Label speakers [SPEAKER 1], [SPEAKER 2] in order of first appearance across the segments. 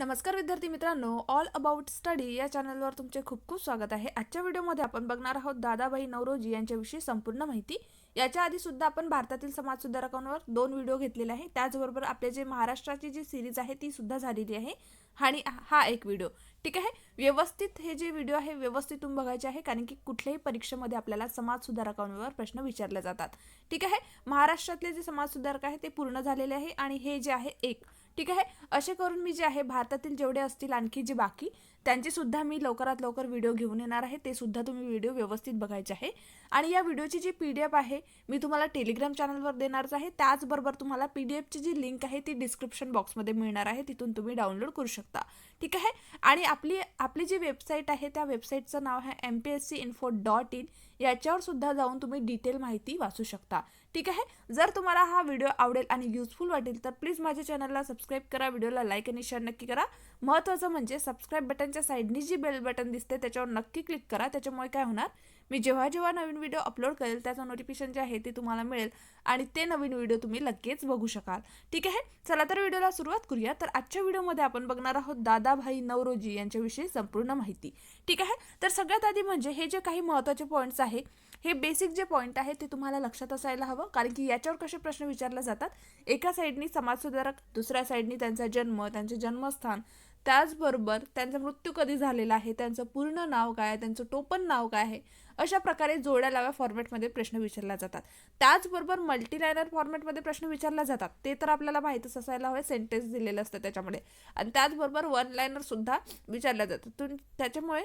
[SPEAKER 1] नमस्कार विद्यार्थी मित्रांनो ऑल अबाउट स्टडी या चॅनलवर तुमचे खूप खूप स्वागत आहे. आजच्या व्हिडिओमध्ये आपण बघणार आहोत दादाबाई नवरोजी यांच्याविषयी संपूर्ण माहिती. याच्या आधी सुद्धा आपण भारतातील समाजसुधारकांवर दोन व्हिडिओ घेतलेले आहे त्याचबरोबर आपले जे महाराष्ट्राची जी सिरीज आहे ती सुद्धा झालेली आहे. आणि हा एक व्हिडिओ. ठीक आहे? व्यवस्थित हे जे व्हिडिओ आहे व्यवस्थित तुम्ही बघायचे आहे कारण की कुठल्याही परीक्षेमध्ये आपल्याला समाजसुधारकांवर प्रश्न विचारले जातात. ठीक आहे? महाराष्ट्रातले जे समाजसुधारक आहे ते पूर्ण झालेले आहे. आणि हे जे आहे एक. ठीक आहे? असे करून मी जे आहे भारतातील जेवढे असतील आणखी जे बाकी त्यांचे सुद्धा मी लवकरात लवकर व्हिडिओ घेऊन येणार आहे. ते सुद्धा तुम्ही व्हिडिओ व्यवस्थित बघायचे आहे. आणि या व्हिडिओची जी पी डी एफ आहे मी तुम्हाला टेलिग्राम चॅनलवर देणारच आहे. त्याचबरोबर तुम्हाला पी डी एफची जी लिंक आहे ती डिस्क्रिप्शन बॉक्समध्ये मिळणार आहे. तिथून तुम्ही डाउनलोड करू शकता. ठीक आहे? आणि आपली आपली जी वेबसाईट आहे त्या वेबसाईटचं नाव आहे M P S C info dot in. याच्यावर सुद्धा जाऊन तुम्ही डिटेल माहिती वाचू शकता. ठीक आहे? जर तुम्हाला हा व्हिडिओ आवडेल आणि युजफुल वाटेल तर प्लीज माझ्या चॅनलला सबस्क्राईब करा व्हिडिओला लाईक आणि शेअर नक्की करा. महत्त्वाचं म्हणजे सबस्क्राईब बटनच्या साईडनी जी बेल बटन दिसते त्याच्यावर नक्की क्लिक करा. त्याच्यामुळे काय होणार? मी जेव्हा जेव्हा नवीन व्हिडिओ अपलोड करेल त्याचं नोटिफिकेशन जे आहे ते तुम्हाला मिळेल आणि ते नवीन व्हिडिओ तुम्ही लगेच बघू शकाल. ठीक आहे? चला तर व्हिडिओला सुरुवात करूया. तर आजच्या व्हिडिओमध्ये आपण बघणार आहोत दादाभाई नवरोजी यांच्याविषयी संपूर्ण माहिती. ठीक आहे? तर सगळ्यात आधी म्हणजे हे जे काही महत्त्वाचे पॉईंट्स आहे हे बेसिक जे पॉईंट आहे ते तुम्हाला लक्षात असायला हवं. कारण की याच्यावर कसे प्रश्न विचारले जातात? एका साईडनी समाजसुधारक दुसऱ्या साईडनी त्यांचा जन्म त्यांचे जन्मस्थान. त्याचबरोबर त्यांचा मृत्यू कधी झालेला आहे? त्यांचं पूर्ण नाव काय आहे? त्यांचं टोपण नाव काय आहे? अशा प्रकारे जोड्या लाव्या फॉर्मॅटमध्ये प्रश्न विचारला जातात. त्याचबरोबर मल्टीलायनर फॉर्मॅटमध्ये प्रश्न विचारले जातात. ते तर आपल्याला माहीतच असायला हवे. सेंटेन्स दिलेलं असतं त्याच्यामुळे आणि त्याचबरोबर वन लायनरसुद्धा विचारल्या जातात. तुम त्याच्यामुळे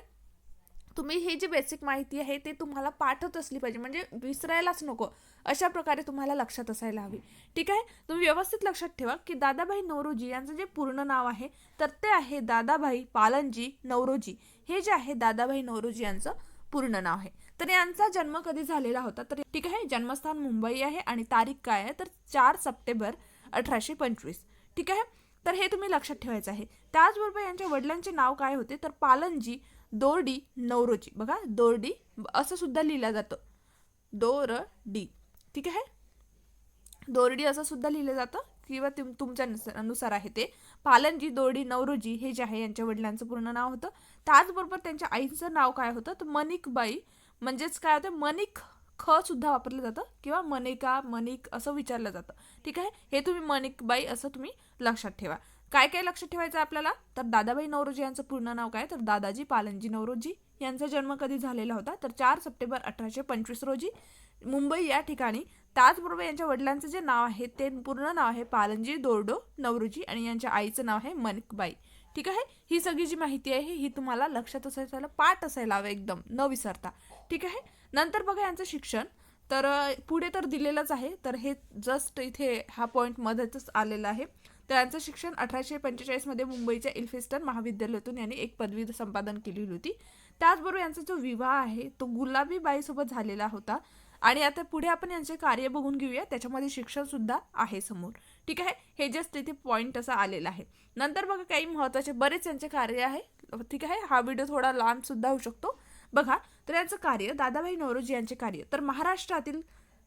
[SPEAKER 1] तुम्ही ही जी बेसिक माहिती आहे ते तुम्हाला पाठवत असली पाहिजे. म्हणजे विसरायलाच नको. अशा प्रकारे तुम्हाला लक्षात असायला हवी. ठीक आहे? तुम्ही व्यवस्थित लक्षात ठेवा की दादाभाई नवरोजी यांचं जे पूर्ण नाव आहे तर ते आहे दादाभाई पालनजी नवरोजी. हे जे आहे दादाभाई नवरोजी यांचं पूर्ण नाव आहे. तर यांचा जन्म कधी झालेला होता? तर ठीक आहे? जन्मस्थान मुंबई आहे आणि तारीख काय आहे? तर चार सप्टेंबर अठराशे पंचवीस. ठीक आहे? तर हे तुम्ही लक्षात ठेवायचं आहे. त्याचबरोबर यांच्या वडिलांचे नाव काय होते? तर पालनजी दोरडी नवरोजी. बघा दोरडी असं सुद्धा लिहिलं जातं. दोर डी ठीक आहे? दोरडी असं सुद्धा लिहिलं जातं किंवा तुम तुमच्या नुसार आहे ते. पालनजी दोरडी नवरोजी हे जे आहे यांच्या वडिलांचं पूर्ण नाव होतं. त्याचबरोबर त्यांच्या आईचं नाव काय होतं? तर मनिकबाई म्हणजेच काय होतं? मनिक ख सुद्धा वापरलं जातं किंवा मनिका मनिक असं विचारलं जातं. ठीक आहे? हे तुम्ही मनिकबाई असं तुम्ही लक्षात ठेवा. काय काय लक्षात ठेवायचं आपल्याला? तर दादाबाई नवरोजी यांचं पूर्ण नाव काय? तर दादाजी पालनजी नवरोजी यांचा जन्म कधी झालेला होता? तर चार सप्टेंबर अठराशे पंचवीस रोजी मुंबई या ठिकाणी. त्याचबरोबर यांच्या वडिलांचं जे नाव आहे ते पूर्ण नाव आहे पालनजी दोरडो नवरोजी आणि यांच्या आईचं नाव आहे मनिकबाई. ठीक आहे? ही सगळी जी माहिती आहे ही तुम्हाला लक्षात असायला पाठ असायला हवं एकदम. न विसरता. ठीक आहे? नंतर बघा यांचं शिक्षण. तर पुढे तर दिलेलंच आहे. तर हे जस्ट इथे हा पॉईंट मध्येच आलेला आहे. त्यांचं शिक्षण अठराशे पंचेचाळीसमध्ये मुंबईच्या इल्फिस्टन महाविद्यालयातून यांनी एक पदवी संपादन केलेली होती. त्याचबरोबर यांचा जो विवाह आहे तो गुलाबी बाईसोबत झालेला होता. आणि आता पुढे आपण यांचे कार्य बघून घेऊया. त्याच्यामध्ये शिक्षण सुद्धा आहे समोर. ठीक आहे? हे जस्ट तिथे पॉईंट असा आलेला आहे. नंतर बघा काही महत्त्वाचे बरेच यांचे कार्य आहे. ठीक आहे? हा व्हिडिओ थोडा लांबसुद्धा होऊ शकतो. बघा तर यांचं कार्य दादाभाई नवरोजी यांचे कार्य. तर महाराष्ट्रातील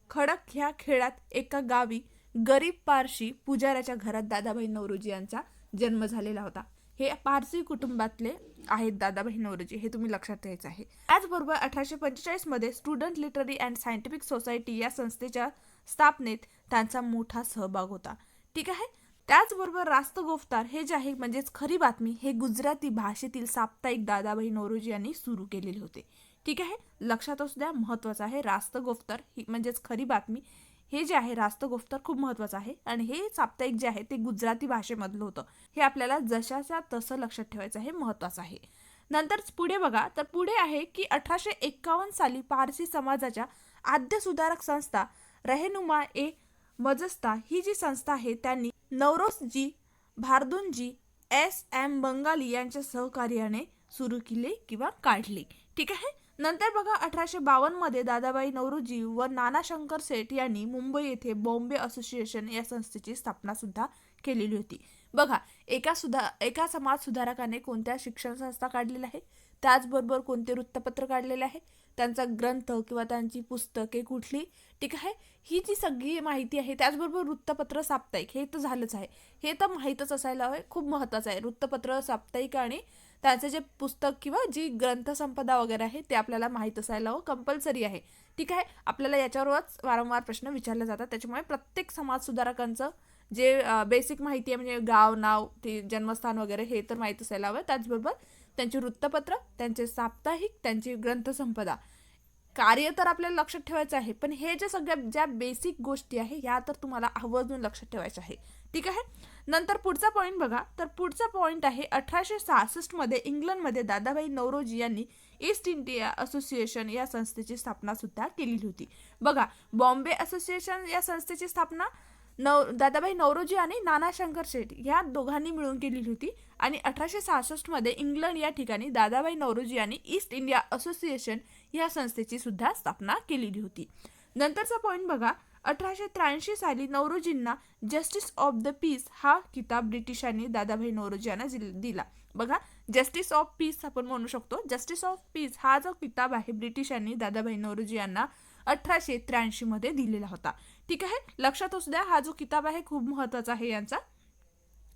[SPEAKER 1] खडक ह्या खेळात एका गावी गरीब पारशी पुजाऱ्याच्या घरात दादाभाई नवरोजी यांचा जन्म झालेला होता. हे पारसी कुटुंबातले आहेत दादाभाई नवरोजी. हे तुम्ही लक्षात ठेवायचं आहे. त्याचबरोबर अठराशे पंचेचाळीसमध्ये student literary and scientific society या संस्थेच्या स्थापनेत त्यांचा मोठा सहभाग होता. ठीक आहे? त्याचबरोबर रास्त गोफ्तार हे जे आहे म्हणजेच खरी बातमी हे गुजराती भाषेतील साप्ताहिक दादाभाई नवरोजी यांनी सुरू केलेले होते. ठीक आहे? लक्षात असू द्या महत्वाचं आहे रास्त गोफ्तार ही म्हणजेच खरी बातमी. हे जे आहे रास्त गोफ्तर खूप महत्त्वाचं आहे. आणि हे साप्ताहिक जे आहे ते गुजराती भाषेमधलं होतं. हे आपल्याला जशाच्या तसं लक्षात ठेवायचं आहे महत्त्वाचं आहे. नंतर पुढे बघा तर पुढे आहे की अठराशे एक्कावन्न साली पारसी समाजाच्या आद्य सुधारक संस्था रहेनुमा ए मजस्ता ही जी संस्था आहे त्यांनी नवरोसजी भारदुनजी एस एम बंगाली यांच्या सहकार्याने सुरू केले किंवा काढले. ठीक आहे? नंतर बघा अठराशे बावन्नमध्ये दादाबाई नवरोजी व नाना शंकर सेठ यांनी मुंबई येथे बॉम्बे असोसिएशन या संस्थेची स्थापना सुद्धा केलेली होती. बघा एका सुधा एका समाज सुधारकाने कोणत्या शिक्षण संस्था काढलेल्या आहे त्याचबरोबर कोणते वृत्तपत्र काढलेले आहे त्यांचा ग्रंथ किंवा त्यांची पुस्तके कुठली? ठीक आहे? ही जी सगळी माहिती आहे त्याचबरोबर वृत्तपत्र साप्ताहिक हे तर झालंच आहे. हे तर माहीतच असायला हवं खूप महत्त्वाचं आहे. वृत्तपत्र साप्ताहिक आणि त्याचं जे पुस्तक किंवा जी ग्रंथसंपदा वगैरे आहे ते आपल्याला माहीत असायला हवं कंपल्सरी आहे. ठीक आहे? आपल्याला याच्यावरच वारंवार प्रश्न विचारले जातात. त्याच्यामुळे प्रत्येक समाजसुधारकांचं जे बेसिक माहिती आहे म्हणजे गाव नाव ते जन्मस्थान वगैरे हे तर माहीत असायला हवं. त्याचबरोबर त्यांची वृत्तपत्र त्यांचे साप्ताहिक त्यांची ग्रंथसंपदा. कार्य तर आपल्याला लक्षात ठेवायचं आहे पण हे जे सगळ्या ज्या बेसिक गोष्टी आहे ह्या तर तुम्हाला आवर्जून लक्षात ठेवायच्या आहे. ठीक आहे? नंतर पुढचा पॉईंट बघा. तर पुढचा पॉईंट आहे अठराशे सहासष्टमध्ये इंग्लंडमध्ये दादाभाई नवरोजी यांनी ईस्ट इंडिया असोसिएशन या संस्थेची स्थापना सुद्धा केलेली होती. बघा बॉम्बे असोसिएशन या संस्थेची स्थापना नव दादाभाई नवरोजी आणि नाना शंकर शेठ या दोघांनी मिळून केलेली होती आणि अठराशे सहासष्टमध्ये इंग्लंड या ठिकाणी दादाभाई नवरोजी यांनी ईस्ट इंडिया असोसिएशन या संस्थेची सुद्धा स्थापना केलेली होती. नंतरचा पॉईंट बघा. अठराशे त्र्याऐंशी साली नवरोजींना जस्टिस ऑफ द पीस हा किताब ब्रिटिशांनी दादाभाई नवरोजी यांना दिला बघा जस्टिस ऑफ पीस आपण म्हणू शकतो. जस्टिस ऑफ पीस हा जो किताब आहे ब्रिटिशांनी दादाभाई नवरोजी यांना अठराशे त्र्याऐंशीमध्ये दिलेला होता. ठीक आहे? लक्षात असू द्या हा जो किताब आहे खूप महत्त्वाचा आहे यांचा.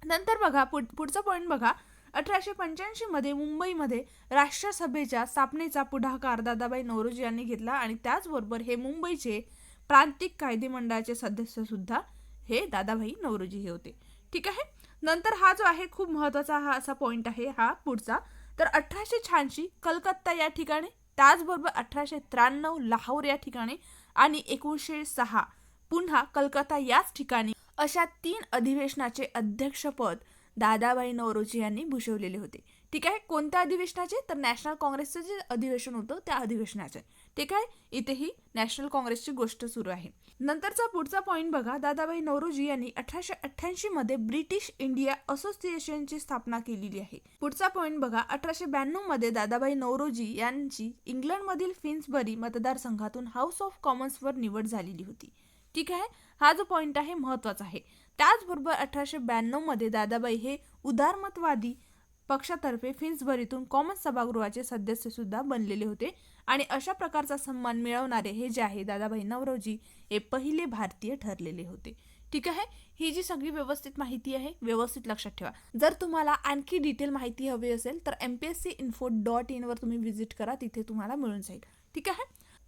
[SPEAKER 1] नंतर बघा पुढ पुढचा पॉईंट बघा. अठराशे पंच्याऐंशी मध्ये मुंबईमध्ये राष्ट्रसभेच्या स्थापनेचा पुढाकार दादाबाई नवरोजी यांनी घेतला आणि त्याचबरोबर हे मुंबईचे प्रांतिक कायदे मंडळाचे सदस्य सुद्धा हे दादाभाई नवरोजी हे होते. ठीक आहे? नंतर हा जो आहे खूप महत्त्वाचा हा असा पॉईंट आहे हा पुढचा. तर अठराशे शहाऐंशी कलकत्ता या ठिकाणी त्याचबरोबर अठराशे त्र्याण्णव लाहोर या ठिकाणी आणि एकोणीसशे सहा पुन्हा कलकत्ता याच ठिकाणी अशा तीन अधिवेशनाचे अध्यक्षपद दादाबाई नवरोजी यांनी भूषवलेले होते. ठीक आहे कोणत्या अधिवेशनाचे? तर नॅशनल काँग्रेसचं जे अधिवेशन होतं त्या अधिवेशनाचे. ठीक आहे इथेही नॅशनल काँग्रेसची गोष्ट सुरू आहे. नंतरचा पुढचा पॉईंट बघा. दादाबाई नवरोजी यांनी अठराशे अठ्ठ्याऐंशी मध्ये ब्रिटिश इंडिया असोसिएशनची स्थापना केलेली आहे. पुढचा पॉईंट बघा. अठराशे ब्याण्णवमध्ये दादाबाई नवरोजी यांची इंग्लंडमधील फिन्सबरी मतदारसंघातून हाऊस ऑफ कॉमन्सवर निवड झालेली होती. ठीक आहे हा जो पॉईंट आहे महत्त्वाचा आहे. त्याचबरोबर अठराशे ब्याण्णवमध्ये दादाबाई हे उदारमतवादी पक्षातर्फे फिन्सबरीतून कॉमन सभागृहाचे सदस्यसुद्धा बनलेले होते. आणि अशा प्रकारचा सन्मान मिळवणारे हे जे आहे दादाभाई नवरोजी हे पहिले भारतीय ठरलेले होते. ठीक आहे? ही जी सगळी व्यवस्थित माहिती आहे व्यवस्थित लक्षात ठेवा. जर तुम्हाला आणखी डिटेल माहिती हवी असेल तर M P S C info dot इनवर तुम्ही व्हिजिट करा तिथे तुम्हाला मिळून जाईल. ठीक आहे?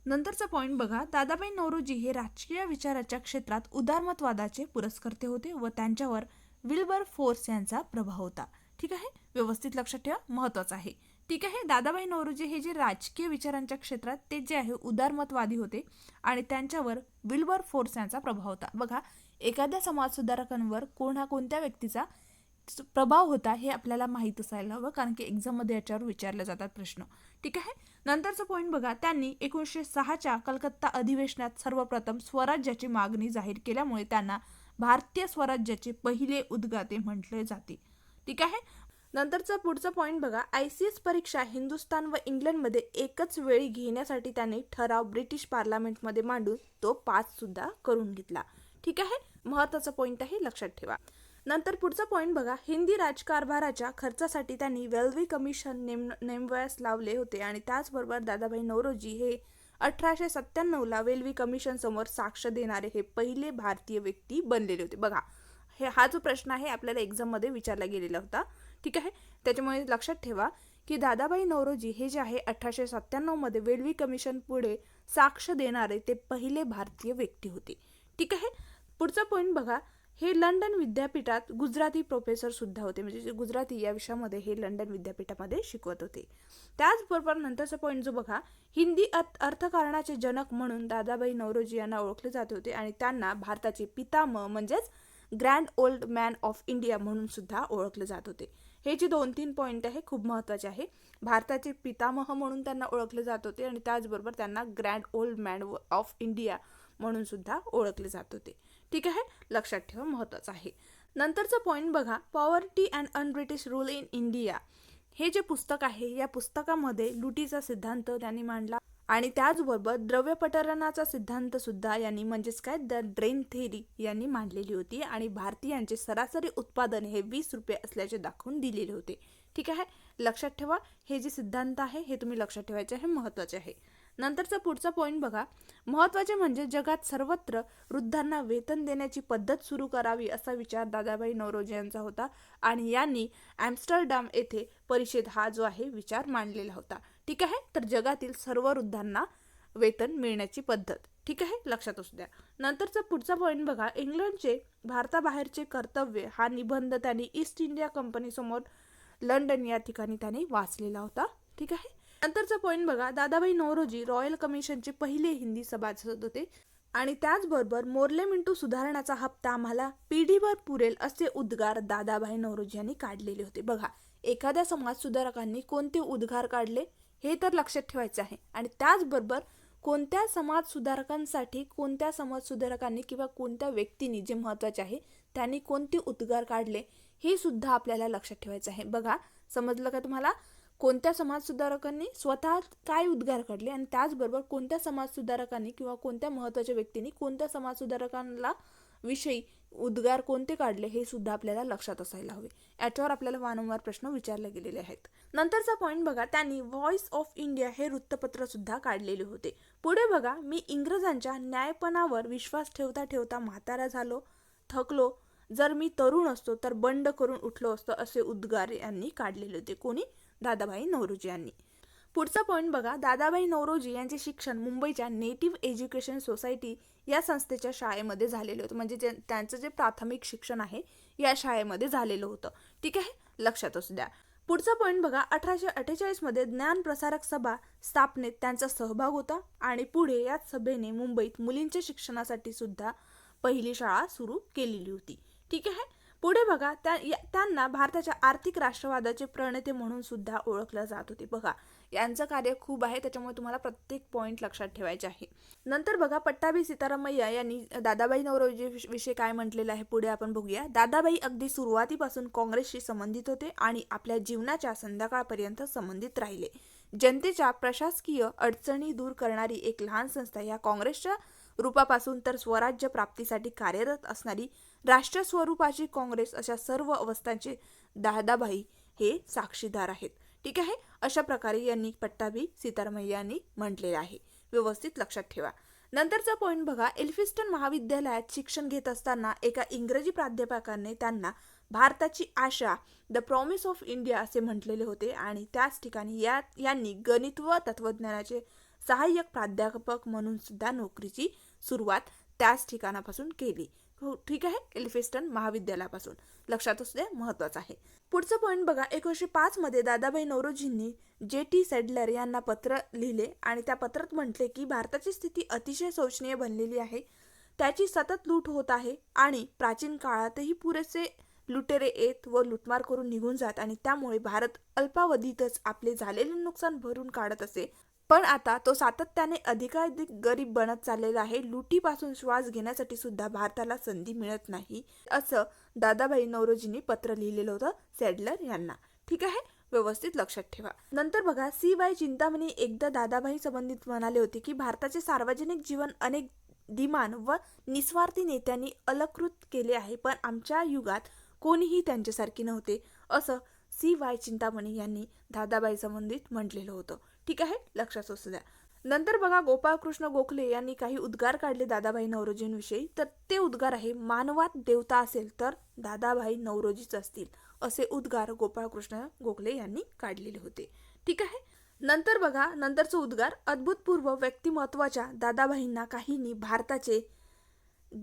[SPEAKER 1] नंतरचा पॉईंट बघा. दादाबाई नौरोजी हे राजकीय विचाराच्या क्षेत्रात उदारमतवादाचे पुरस्कर्ते होते व त्यांच्यावर विल्बर फोर्स यांचा प्रभाव होता. ठीक आहे? व्यवस्थित लक्षात ठेवा. महत्वाचं आहे. ठीक आहे? दादाबाई नौरोजी हे जे राजकीय विचारांच्या क्षेत्रात ते जे आहे उदारमतवादी होते आणि त्यांच्यावर विल्बर फोर्स यांचा प्रभाव होता. बघा एखाद्या समाजसुधारकांवर कोणा कोणत्या व्यक्तीचा प्रभाव होता हे आपल्याला माहीत असायला हवं कारण की एक्झाममध्ये याच्यावर विचारले जातात प्रश्न. ठीक आहे? नंतरचा पॉईंट बघा. त्यांनी एकोणीसशे सहाच्या कलकत्ता अधिवेशनात सर्वप्रथम स्वराज्याची मागणी जाहीर केल्यामुळे त्यांना भारतीय स्वराज्याचे पहिले उद्गाते म्हटले जाते. ठीक आहे? नंतरचा पुढचा पॉईंट बघा. आय सी एस परीक्षा हिंदुस्थान व इंग्लंडमध्ये एकच वेळी घेण्यासाठी त्यांनी ठराव ब्रिटिश पार्लमेंटमध्ये मांडून तो पास सुद्धा करून घेतला. ठीक आहे? महत्त्वाचा पॉईंट आहे लक्षात ठेवा. नंतर पुढचा पॉईंट बघा. हिंदी राजकारभाराच्या खर्चासाठी त्यांनी वेल्वी कमिशन नेम नेमवयास लावले होते आणि त्याचबरोबर दादाभाई नवरोजी हे अठराशे सत्त्याण्णवला वेल्वी कमिशन समोर साक्ष देणारे हे पहिले भारतीय व्यक्ती बनलेले होते. बघा हे हा जो प्रश्न आहे आपल्याला एक्झाममध्ये विचारला गेलेला होता. ठीक आहे? त्याच्यामुळे लक्षात ठेवा की दादाबाई नवरोजी हे जे आहे अठराशे सत्त्याण्णवमध्ये वेल्वी कमिशन पुढे साक्ष देणारे ते पहिले भारतीय व्यक्ती होते. ठीक आहे? पुढचा पॉईंट बघा. हे लंडन विद्यापीठात गुजराती प्रोफेसर सुद्धा होते. म्हणजे गुजराती या विषयामध्ये हे लंडन विद्यापीठामध्ये शिकवत होते. त्याचबरोबर नंतरचा पॉईंट जो बघा हिंदी अर्थकारणाचे जनक म्हणून दादाबाई नवरोजी यांना ओळखले जात होते आणि त्यांना भारताचे पितामह म्हणजेच grand old man of India म्हणून सुद्धा ओळखले जात होते. हे जे दोन तीन पॉईंट आहे खूप महत्त्वाचे आहे. भारताचे पितामह म्हणून त्यांना ओळखले जात होते आणि त्याचबरोबर त्यांना grand old man of India म्हणून सुद्धा ओळखले जात होते. ठीक आहे? लक्षात ठेवा महत्त्वाचं आहे. नंतरचा पॉईंट बघा poverty and unBritish rule in India हे जे पुस्तक आहे या पुस्तकामध्ये लुटीचा सिद्धांत त्यांनी मांडला आणि त्याचबरोबर द्रव्यपटलनाचा सिद्धांत सुद्धा यांनी म्हणजेच काय? द ड्रेन थेरी यांनी मांडलेली होती आणि भारतीयांचे सरासरी उत्पादन हे वीस रुपये असल्याचे दाखवून दिलेले होते. ठीक आहे? लक्षात ठेवा हे जे सिद्धांत आहे हे तुम्ही लक्षात ठेवायचे आहे महत्त्वाचे आहे. नंतरचा पुढचा पॉईंट बघा. महत्त्वाचे म्हणजे जगात सर्वत्र वृद्धांना वेतन देण्याची पद्धत सुरू करावी असा विचार दादाभाई नवरोजी यांचा होता आणि यांनी ॲम्स्टरडॅम येथे परिषद हा जो आहे विचार मांडलेला होता. ठीक आहे? तर जगातील सर्व वृद्धांना वेतन मिळण्याची पद्धत. ठीक आहे? लक्षात असू द्या. नंतरचा पुढचा पॉईंट बघा. इंग्लंडचे भारताबाहेरचे कर्तव्य हा निबंध त्यांनी ईस्ट इंडिया कंपनीसमोर लंडन या ठिकाणी त्यांनी वाचलेला होता. ठीक आहे? नंतरचा पॉईंट बघा. दादाभाई नवरोजी रॉयल कमिशनचे पहिले हिंदी सभासद होते. आणि त्याचबरोबर मोर्ले मिंटू सुधारण्याचा हप्ता आम्हाला पिढीभर पुरेल असे उद्गार दादाभाई नवरोजी यांनी काढलेले होते. बघा एखाद्या समाज सुधारकांनी कोणते उद्गार काढले हे तर लक्षात ठेवायचे आहे. आणि त्याचबरोबर कोणत्या समाज सुधारकांसाठी कोणत्या समाज सुधारकांनी किंवा कोणत्या व्यक्तींनी जे महत्त्वाचे आहे त्यांनी कोणते उद्गार काढले हे सुद्धा आपल्याला लक्षात ठेवायचं आहे. बघा समजलं का तुम्हाला? कोणत्या समाजसुधारकांनी स्वतः काय उद्गार काढले आणि त्याचबरोबर कोणत्या समाजसुधारकांनी किंवा कोणत्या महत्त्वाच्या व्यक्तींनी कोणत्या समाजसुधारकांना विषयी उद्गार कोणते काढले हे सुद्धा आपल्याला लक्षात असायला हवे. याच्यावर आपल्याला वारंवार प्रश्न विचारले गेलेले आहेत. नंतरचा पॉईंट बघा त्यांनी व्हॉइस ऑफ इंडिया हे वृत्तपत्र सुद्धा काढलेले होते. पुढे बघा मी इंग्रजांच्या न्यायपणावर विश्वास ठेवता ठेवता म्हातारा झालो थकलो. जर मी तरुण असतो तर बंड करून उठलो असतो असे उद्गार यांनी काढलेले होते. कोणी? दादाभाई नवरोजी यांनी. पुढचा पॉईंट बघा दादाभाई नवरोजी यांचे शिक्षण मुंबईच्या नेटिव्ह एज्युकेशन सोसायटी या संस्थेच्या शाळेमध्ये झालेलं होतं. म्हणजे जे त्यांचं जे प्राथमिक शिक्षण आहे या शाळेमध्ये झालेलं होतं. ठीक आहे? लक्षात असू द्या. पुढचा पॉईंट बघा अठराशे अठ्ठेचाळीसमध्ये ज्ञान प्रसारक सभा स्थापनेत त्यांचा सहभाग होता आणि पुढे याच सभेने मुंबईत मुलींच्या शिक्षणासाठी सुद्धा पहिली शाळा सुरू केलेली होती. ठीक आहे? पुढे बघा त्या त्यांना भारताच्या आर्थिक राष्ट्रवादाचे प्रणेते म्हणून सुद्धा ओळखलं जात होते. बघा यांचं कार्य खूप आहे त्याच्यामुळे तुम्हाला प्रत्येक पॉईंट लक्षात ठेवायचे आहे. नंतर बघा पट्टाभी सीतारामय्या यांनी दादाबाई नवरोजी विषयी काय म्हटलेलं आहे पुढे आपण बघूया. दादाबाई अगदी सुरुवातीपासून काँग्रेसशी संबंधित होते आणि आपल्या जीवनाच्या संध्याकाळपर्यंत संबंधित राहिले. जनतेच्या प्रशासकीय अडचणी दूर करणारी एक लहान संस्था या काँग्रेसच्या रूपापासून तर स्वराज्य प्राप्तीसाठी कार्यरत असणारी राष्ट्र स्वरूपाची काँग्रेस अशा सर्व अवस्थांचे दादाभाई हे साक्षीदार आहेत. ठीक आहे? अशा प्रकारे यांनी पट्टाभी सीतारामय्या यांनी म्हटलेलं आहे. व्यवस्थित लक्षात ठेवा. नंतरचा पॉईंट बघा. एल्फिस्टन महाविद्यालयात शिक्षण घेत असताना एका इंग्रजी प्राध्यापकाने त्यांना भारताची आशा द प्रॉमिस ऑफ इंडिया असे म्हटलेले होते आणि त्याच ठिकाणी या यांनी गणित व तत्वज्ञानाचे सहाय्यक प्राध्यापक म्हणून सुद्धा नोकरीची सुरुवात त्याच ठिकाणापासून केली. हो ठीक आहे. एलिफिस्टन महाविद्यालयापासून. लक्षात असू दे महत्वाचं आहे. पुढचं पॉईंट बघा. एकोणीसशे पाच मध्ये दादाभाई नवरोजींनी जे टी सेडलर यांना पत्र लिहिले आणि त्या पत्रात म्हटले की भारताची स्थिती अतिशय शोचनीय बनलेली आहे. त्याची सतत लूट होत आहे आणि प्राचीन काळातही पुरेसे लुटेरे येत व लुटमार करून निघून जात आणि त्यामुळे भारत अल्पावधीतच आपले झालेले नुकसान भरून काढत असे पण आता तो सातत्याने अधिकाधिक गरीब बनत चाललेला आहे. लुटीपासून श्वास घेण्यासाठी सुद्धा भारताला संधी मिळत नाही असं दादाबाई नवरोजींनी पत्र लिहिलेलं होतं सॅडलर यांना. ठीक आहे? व्यवस्थित लक्षात ठेवा. नंतर बघा सी वाय चिंतामणी एकदा दादाबाई संबंधित म्हणाले होते की भारताचे सार्वजनिक जीवन अनेक धीमान व निस्वार्थी नेत्यांनी अलकृत केले आहे पण आमच्या युगात कोणीही त्यांच्यासारखे नव्हते असं सी वाय चिंतामणी यांनी दादाबाई संबंधित म्हटलेलं होतं. ठीक आहे लक्षात असू द्या. नंतर बघा गोपाळकृष्ण गोखले यांनी काही उद्गार काढले दादाभाई नवरोजींविषयी. तर ते उद्गार आहे मानवात देवता असेल तर दादाभाई नवरोजीच असतील असे उद्गार गोपाळकृष्ण गोखले यांनी काढलेले होते. ठीक आहे नंतर बघा नंतरचं उद्गार अद्भुतपूर्व व्यक्तिमत्वाच्या दादाभाईंना काहींनी भारताचे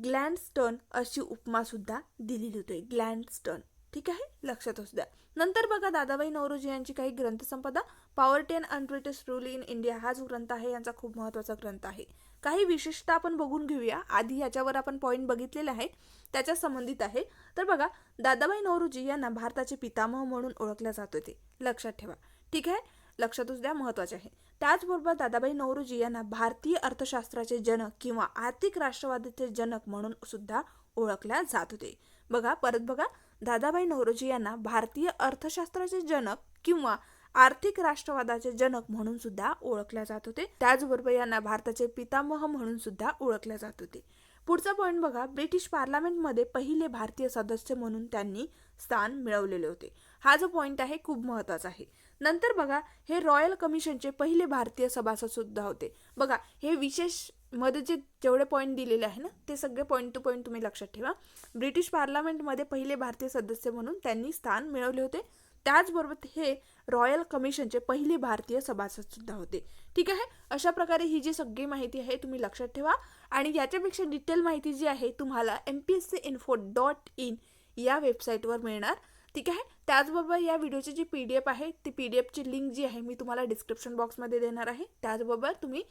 [SPEAKER 1] ग्लँडस्टन अशी उपमा सुद्धा दिलेली होती. ग्लँडस्टन ठीक आहे? लक्षात असू द्या. नंतर बघा दादाबाई नवरोजी यांची काही ग्रंथसंपदा. Poverty and unBritish rule in India हा जो ग्रंथ आहे यांचा खूप महत्त्वाचा ग्रंथ आहे. काही विशेषता आपण बघून घेऊया. आधी याच्यावर आपण पॉईंट बघितलेले आहे त्याच्या संबंधित आहे. तर बघा दादाबाई नवरोजी यांना भारताचे पितामह म्हणून ओळखल्या जात होते. लक्षात ठेवा. ठीक आहे? लक्षातच द्या महत्त्वाचे आहे. त्याचबरोबर दादाबाई नवरोजी यांना भारतीय अर्थशास्त्राचे जनक किंवा आर्थिक राष्ट्रवादाचे जनक म्हणून सुद्धा ओळखल्या जात होते. बघा परत बघा. दादाबाई नवरोजी यांना भारतीय अर्थशास्त्राचे जनक किंवा आर्थिक राष्ट्रवादाचे जनक म्हणून सुद्धा ओळखल्या जात होते. त्याचबरोबर यांना भारताचे पितामह म्हणून सुद्धा ओळखल्या जात होते. पुढचा पॉईंट बघा. ब्रिटिश पार्लमेंटमध्ये पहिले भारतीय सदस्य म्हणून त्यांनी स्थान मिळवलेले होते. हा जो पॉईंट आहे खूप महत्त्वाचा आहे. नंतर बघा हे रॉयल कमिशनचे पहिले भारतीय सभासद सुद्धा होते. बघा हे विशेष मध्ये जे जेवढे पॉईंट दिलेले आहे ना ते सगळे पॉईंट टू पॉईंट तुम्ही लक्षात ठेवा. ब्रिटिश पार्लमेंटमध्ये पहिले भारतीय सदस्य म्हणून त्यांनी स्थान मिळवले होते. त्याचबरोबर हे रॉयल कमिशनचे पहिले भारतीय सभासद सुद्धा होते. ठीक आहे? अशा प्रकारे ही जी सगळी माहिती आहे तुम्ही लक्षात ठेवा. आणि याच्यापेक्षा डिटेल माहिती जी आहे तुम्हाला M P S C info dot in या वेबसाईटवर मिळणार. ठीक आहे? त्याचबरोबर या व्हिडिओची जी पी डी एफ आहे ती पी डी एफची लिंक जी आहे मी तुम्हाला डिस्क्रिप्शन बॉक्समध्ये देणार आहे. त्याचबरोबर तुम्ही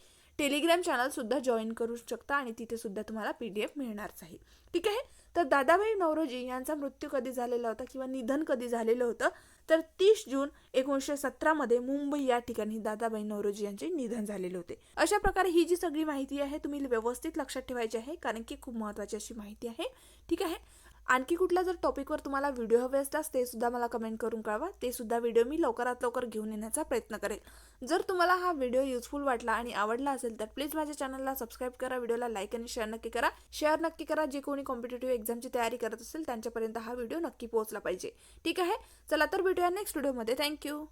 [SPEAKER 1] टेलिग्राम चॅनलसुद्धा जॉईन करू शकता आणि तिथेसुद्धा तुम्हाला पी डी एफ मिळणारच आहे. ठीक आहे? तर दादाभाई नवरोजी यांचा मृत्यू कधी झालेला होता किंवा निधन कधी झालेलं होतं? तर तीस जून एकोणीसशे सतरामध्ये मुंबई या ठिकाणी दादाबाई नवरोजी यांचे निधन झालेले होते. अशा प्रकारे ही जी सगळी माहिती आहे तुम्ही व्यवस्थित लक्षात ठेवायची आहे कारण की खूप महत्त्वाची अशी माहिती आहे. ठीक आहे? आणखी कुठल्या जर टॉपिकवर तुम्हाला व्हिडिओ हवे असल्यास ते सुद्धा मला कमेंट करून कळवा. ते सुद्धा व्हिडिओ मी लवकरात लवकर घेऊन येण्याचा प्रयत्न करेल. जर तुम्हाला हा व्हिडिओ युजफुल वाटला आणि आवडला असेल तर प्लीज माझ्या चॅनलला सबस्क्राईब करा व्हिडिओला लाईक आणि शेअर नक्की करा. शेअर नक्की करा जे कोणी कॉम्पिटेटिव्ह एक्झामची तयारी करत असेल त्यांच्यापर्यंत हा व्हिडिओ नक्की पोहोचला पाहिजे. ठीक आहे? चला तर भेटूया नेक्स्ट व्हिडिओमध्ये थँक्यू